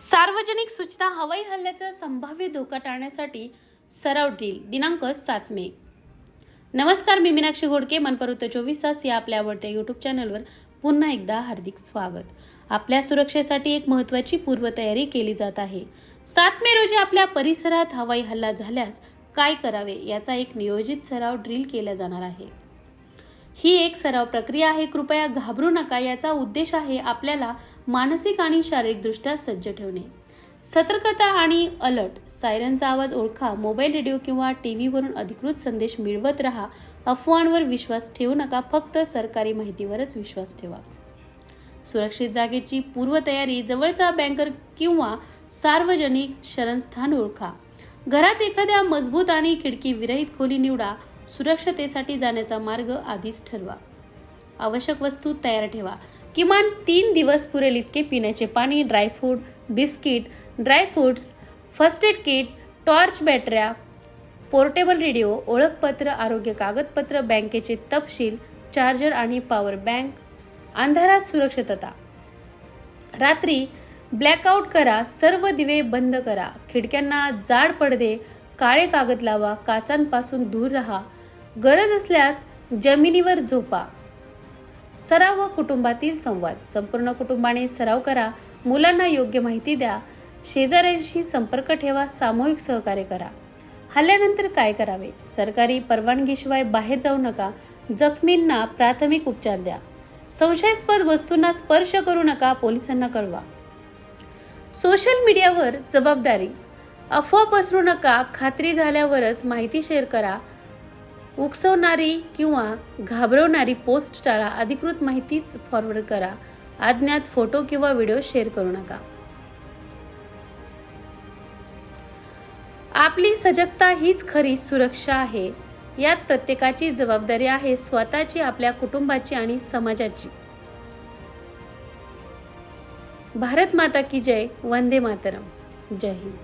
सार्वजनिक सूचना हवाई हल्ल्याचा संभाव्य धोका टाळण्यासाठी सराव ड्रिल दिनांक सात मे. नमस्कार मी मीनाक्षी घोडके मनपर्वत चोवीस तास या आपल्या आवडत्या यूट्यूब चॅनलवर पुन्हा एकदा हार्दिक स्वागत. आपल्या सुरक्षेसाठी एक महत्त्वाची पूर्वतयारी केली जात आहे. सात मे रोजी आपल्या परिसरात हवाई हल्ला झाल्यास काय करावे याचा एक नियोजित सराव ड्रिल केला जाणार आहे. ही एक सराव प्रक्रिया आहे. कृपया घाबरू नका. याचा उद्देश आहे आपल्याला मानसिक आणि शारीरिकदृष्ट्या सज्ज ठेवणे. सतर्कता आणि अलर्ट. सायरनचा आवाज ओळखा. मोबाईल रेडिओ किंवा टी व्हीवरून अधिकृत संदेश मिळवत राहा. अफवांवर विश्वास ठेवू नका. फक्त सरकारी माहितीवरच विश्वास ठेवा. सुरक्षित जागेची पूर्वतयारी. जवळचा बँकर किंवा सार्वजनिक शरणस्थान ओळखा. घरात एखाद्या मजबूत आणि खिडकी विरहित खोली निवडा. सुरक्षतेसाठी जाण्याचा मार्ग आधीच ठरवा. आवश्यक वस्तू तयार ठेवा. किमान तीन दिवस पुरेल इतके पिण्याचे पाणी dry fruit biscuit dry fruits first aid kit torch बॅटऱ्या portable radio ओळखपत्र आरोग्य कागदपत्र बँकेचे तपशील चार्जर आणि पॉवर बँक अंधारात सुरक्षितता. रात्री ब्लॅकआउट करा सर्व दिवे बंद करा. खिडक्यांना जाड पडदे काळे कागद लावा काचांपासून दूर राहा. गरज असल्यास जमिनीवर झोपा. सराव व कुटुंबातील संवाद. संपूर्ण कुटुंबाने सराव करा. मुलांना योग्य माहिती द्या. शेजाऱ्यांशी संपर्क ठेवा. सामूहिक सहकार्य करा. हल्ल्यानंतर काय करावे? सरकारी परवानगीशिवाय बाहेर जाऊ नका. जखमींना प्राथमिक उपचार द्या. संशयास्पद वस्तूंना स्पर्श करू नका. पोलिसांना कळवा. सोशल मीडियावर जबाबदारी. अफवा पसरू नका खात्री झाल्यावरच माहिती शेअर करा. उकसवणारी किंवा घाबरवणारी पोस्ट टाळा अधिकृत माहितीच फॉरवर्ड करा. अज्ञात फोटो किंवा व्हिडिओ शेअर करू नका. आपली सजगता हीच खरी सुरक्षा आहे. यात प्रत्येकाची जबाबदारी आहे स्वतःची आपल्या कुटुंबाची आणि समाजाची. भारत माता की जय वंदे मातरम. जय हिंद.